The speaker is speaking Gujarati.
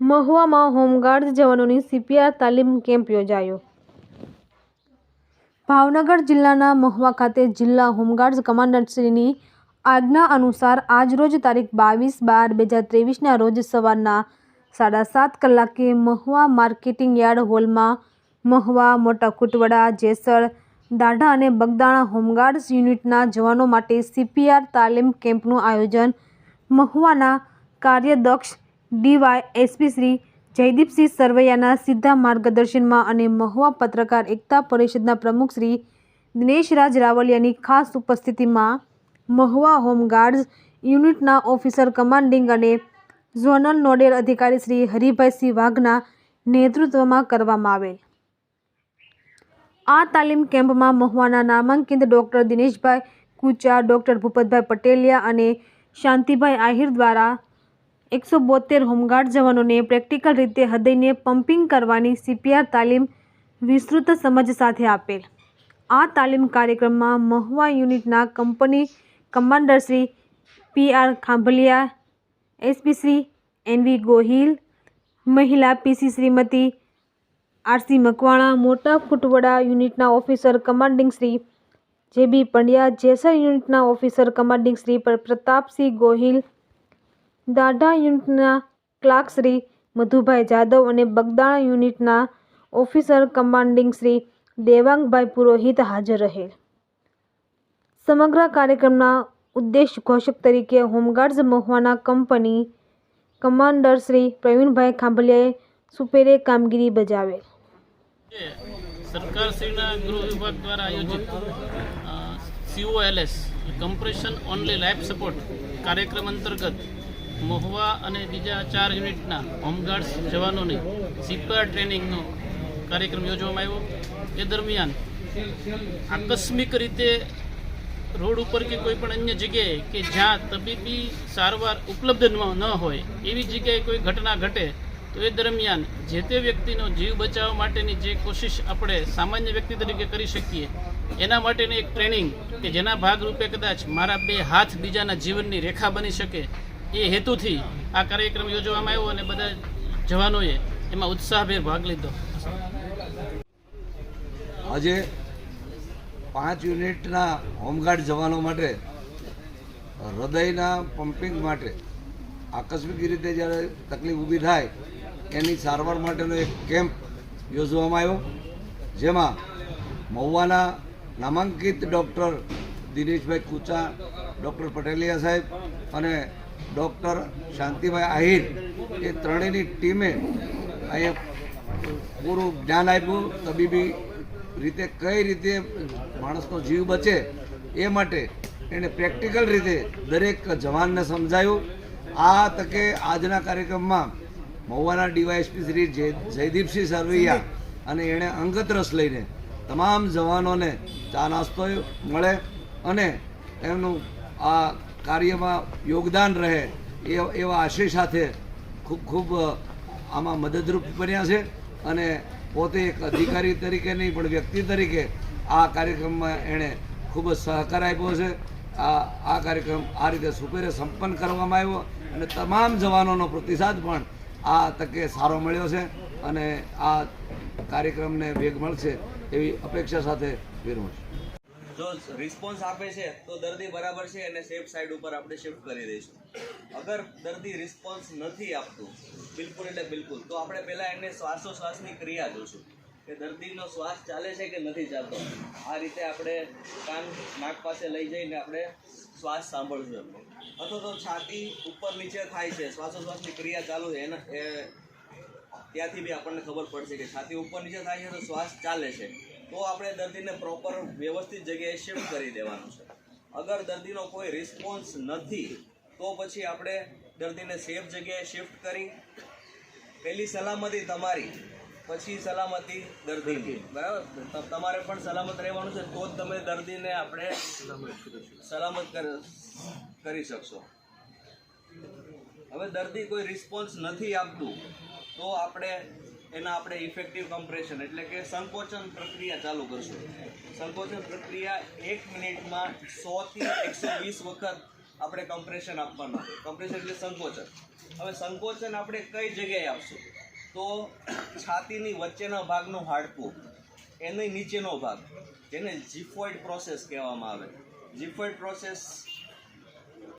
મહુવામાં હોમગાર્ડ જવાનોની સીપીઆર તાલીમ કેમ્પ યોજાયો. ભાવનગર જિલ્લાના મહુવા ખાતે જિલ્લા હોમગાર્ડ્સ કમાન્ડન્ટશ્રીની આજ્ઞા અનુસાર આજરોજ તારીખ બાવીસ બાર બે હજાર ત્રેવીસના રોજ સવારના સાડા સાત કલાકે મહુવા માર્કેટિંગ યાર્ડ હોલમાં મહુવા, મોટા કુટવડા, જેસર, દાઢા અને બગદાણા હોમગાર્ડ્સ યુનિટના જવાનો માટે સીપીઆર તાલીમ કેમ્પનું આયોજન મહુવાના કાર્યદક્ષ ડીવાય એસપી શ્રી જયદીપસિંહ સરવૈયાના સીધા માર્ગદર્શનમાં અને મહુવા પત્રકાર એકતા પરિષદના પ્રમુખ શ્રી દિનેશરાજ રાવલિયાની ખાસ ઉપસ્થિતિમાં મહુવા હોમગાર્ડ્સ યુનિટના ઓફિસર કમાન્ડિંગ અને ઝોનલ નોડેલ અધિકારી શ્રી હરિભાઈસિંહ વાઘના નેતૃત્વમાં કરવામાં આવેલ. આ તાલીમ કેમ્પમાં મહુવાના નામાંકિત ડૉક્ટર દિનેશભાઈ કુચા, ડૉક્ટર ભૂપતભાઈ પટેલિયા અને શાંતિભાઈ આહિર દ્વારા એકસો બોતેર હોમગાર્ડ જવાનોને પ્રેક્ટિકલ રીતે હૃદયને પમ્પિંગ કરવાની સીપીઆર તાલીમ વિસ્તૃત સમજ સાથે આપેલ. આ તાલીમ કાર્યક્રમમાં મહુવા યુનિટના company commander Shri P R Khambhaliya, SP Shri N V Gohil, મહિલા PC Shrimati R C Makwana, Mota Futvada યુનિટના officer commanding Shri J B Pandya, Jesar યુનિટના ઓફિસર કમાન્ડિંગ શ્રી પર પ્રતાપસિંહ ગોહિલ દાઢા યુનિટના ક્લાર્ક શ્રી મધુભાઈ જાદવ અને બગદાણા યુનિટના ઓફિસર કમાન્ડિંગ શ્રી દેવાંગભાઈ પુરોહિત હાજર રહેલ. સમગ્ર કાર્યક્રમના ઉદ્દેશ ઘોષક તરીકે હોમગાર્ડ્સ મહુવાના કંપની કમાન્ડર શ્રી પ્રવીણભાઈ ખાંભલિયાએ સુપેરે કામગીરી બજાવેલ. સરકારશ્રીના ગૃહ વિભાગ દ્વારા આયોજિત COLS compression only life support કાર્યક્રમ અંતર્ગત મહુવા અને બીજા ચાર યુનિટના હોમગાર્ડ્સ જવાનોને સીપીઆર ટ્રેનિંગનો કાર્યક્રમ યોજવામાં આવ્યો. એ દરમિયાન આકસ્મિક રીતે રોડ ઉપર કે કોઈ પણ અન્ય જગ્યાએ કે જ્યાં તબીબી સારવાર ઉપલબ્ધ ન હોય એવી જગ્યાએ કોઈ ઘટના ઘટે, તો એ દરમિયાન જે તે વ્યક્તિનો જીવ બચાવવા માટેની જે કોશિશ આપણે સામાન્ય વ્યક્તિ તરીકે કરી શકીએ, એના માટેની એક ટ્રેનિંગ કે જેના ભાગરૂપે કદાચ મારા બે હાથ બીજાના જીવનની રેખા બની શકે એ હેતુથી આ કાર્યક્રમ યોજવામાં આવ્યો અને બધા જવાનોએ એમાં ઉત્સાહભેર ભાગ લીધો. આજે પાંચ યુનિટના હોમગાર્ડ જવાનો માટે, હૃદયના પમ્પિંગ માટે, આકસ્મિક રીતે જ્યારે તકલીફ ઊભી થાય, એની સારવાર માટેનો એક કેમ્પ યોજવામાં આવ્યો, જેમાં મહુવાના નામાંકિત ડૉક્ટર દિનેશભાઈ કુચા, ડૉક્ટર પટેલિયા સાહેબ અને ડૉક્ટર શાંતિભાઈ આહિર એ ત્રણેયની ટીમે અહીંયા પૂરું જ્ઞાન આપ્યું, તબીબી રીતે કઈ રીતે માણસનો જીવ બચે એ માટે એણે પ્રેક્ટિકલ રીતે દરેક જવાનને સમજાયું. આ તકે આજના કાર્યક્રમમાં મહુવાના ડીવાયએસપી શ્રી જય જયદીપસિંહ સરવૈયા અને એણે અંગત રસ લઈને તમામ જવાનોને ચા નાસ્તો મળે અને એમનું આ કાર્યમાં યોગદાન રહે એ એવા આશય સાથે ખૂબ ખૂબ આમાં મદદરૂપ બન્યા છે અને પોતે એક અધિકારી તરીકે નહીં, પણ વ્યક્તિ તરીકે આ કાર્યક્રમમાં એણે ખૂબ જ સહકાર આપ્યો છે. આ આ કાર્યક્રમ આ રીતે સુપેરે સંપન્ન કરવામાં આવ્યો અને તમામ જવાનોનો પ્રતિસાદ પણ આ તકે સારો મળ્યો છે અને આ કાર્યક્રમને વેગ મળશે એવી અપેક્ષા સાથે વિરમું છું. જો રિસ્પોન્સ આપે છે, તો દર્દી બરાબર છે અને સેફ સાઈડ ઉપર આપણે શિફ્ટ કરી દઈશું. અગર દર્દી રિસ્પોન્સ નથી આપતું, બિલકુલ એટલે બિલકુલ, તો આપણે પહેલાં એને શ્વાસોશ્વાસની ક્રિયા જોશું. કે દર્દીનો શ્વાસ ચાલે છે કે નથી ચાલતો? આ રીતે આપણે કાન નાક પાસે લઈ જઈને આપણે શ્વાસ સાંભળશું એમનો. અથવા તો છાતી ઉપર નીચે થાય છે, શ્વાસોશ્વાસની ક્રિયા ચાલુ છે, એના એ ત્યાંથી બી આપણને ખબર પડશે કે છાતી ઉપર નીચે થાય છે તો શ્વાસ ચાલે છે. તો આપણે દર્દીને પ્રોપર વ્યવસ્થિત જગ્યાએ શિફ્ટ કરી દેવાનું છે. અગર દર્દીનો કોઈ રિસ્પોન્સ નથી તો પછી આપણે દર્દીને સેફ જગ્યાએ શિફ્ટ કરી પહેલી સલામતી તમારી પછી સલામતી દર્દીની. બરાબર? તમારે પણ સલામત રહેવાનું છે તો જ તમે દર્દીને આપણે સલામત કર- કરી શકશો. હવે દર્દી કોઈ રિસ્પોન્સ નથી આપતું તો આપણે એના આપણે ઇફેક્ટિવ કમ્પ્રેશન એટલે કે સંકોચન પ્રક્રિયા ચાલુ કરશું. સંકોચન પ્રક્રિયા એક મિનિટમાં સોથી એકસો વીસ વખત આપણે કમ્પ્રેશન આપવાનું. કમ્પ્રેશન એટલે સંકોચન. હવે સંકોચન આપણે કઈ જગ્યાએ આપશું? તો છાતીની વચ્ચેના ભાગનું હાડકું, એની નીચેનો ભાગ, જેને જીફોઇડ પ્રોસેસ કહેવામાં આવે. જીફોઇડ પ્રોસેસ